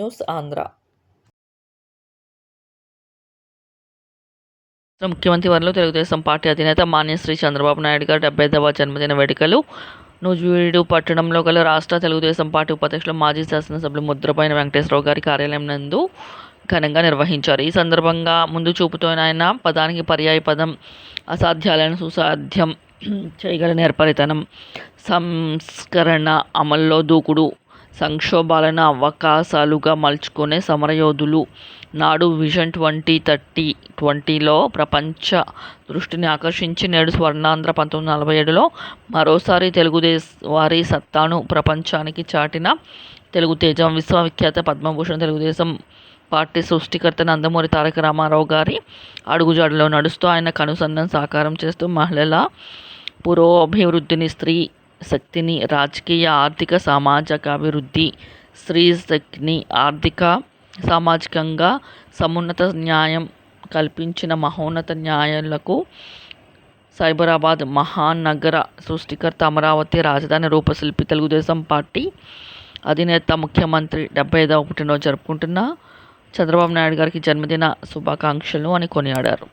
News Andhra. ముఖ్యమంత్రి వర్యులు Telugu Desam party అధినేత మాన్యశ్రీ చంద్రబాబు నాయుడు గారి డెబ్బైదవ జన్మదిన వేడుకలు. నూజివీడు పట్టణంలో గల రాష్ట్ర తెలుగుదేశం పార్టీ ఉపాధ్యక్షులు మాజీ శాసనసభ్యులు ముద్రపైన వెంకటేశ్వరరావు గారి కార్యాలయం నందు ఘనంగా నిర్వహించారు. ఈ సందర్భంగా ముందు చూపుతో ఆయన పదానికి పర్యాయ పదం అసాధ్యాలను సుసాధ్యం చేయగల నేర్పరితనం సంస్కరణ అమల్లో దూకుడు సంక్షోభాలను అవకాశాలుగా మలుచుకునే సమరయోధులు. నాడు విజన్ ట్వంటీ థర్టీ ట్వంటీలో ప్రపంచ దృష్టిని ఆకర్షించి నేడు స్వర్ణాంధ్ర పంతొమ్మిది నలభై ఏడులో మరోసారి తెలుగుదేశం వారి సత్తాను ప్రపంచానికి చాటిన తెలుగు తేజం విశ్వవిఖ్యాత పద్మభూషణ్ తెలుగుదేశం పార్టీ సృష్టికర్త నందమూరి తారక రామారావు గారి అడుగుజాడులో నడుస్తూ ఆయన కనుసంధం సాకారం చేస్తూ మహిళల పురోభివృద్ధిని స్త్రీ శక్తిని రాజకీయ ఆర్థిక సామాజిక అభివృద్ధి స్త్రీ శక్తిని ఆర్థిక సామాజికంగా సమున్నత న్యాయం కల్పించిన మహోన్నత న్యాయాలకు సైబరాబాద్ మహానగర సృష్టికర్త అమరావతి రాజధాని రూపశిల్పి తెలుగుదేశం పార్టీ అధినేత ముఖ్యమంత్రి డెబ్బై ఐదవ పుట్టినరోజు జరుపుకుంటున్న చంద్రబాబు నాయుడు గారికి జన్మదిన శుభాకాంక్షలు అని కొనియాడారు.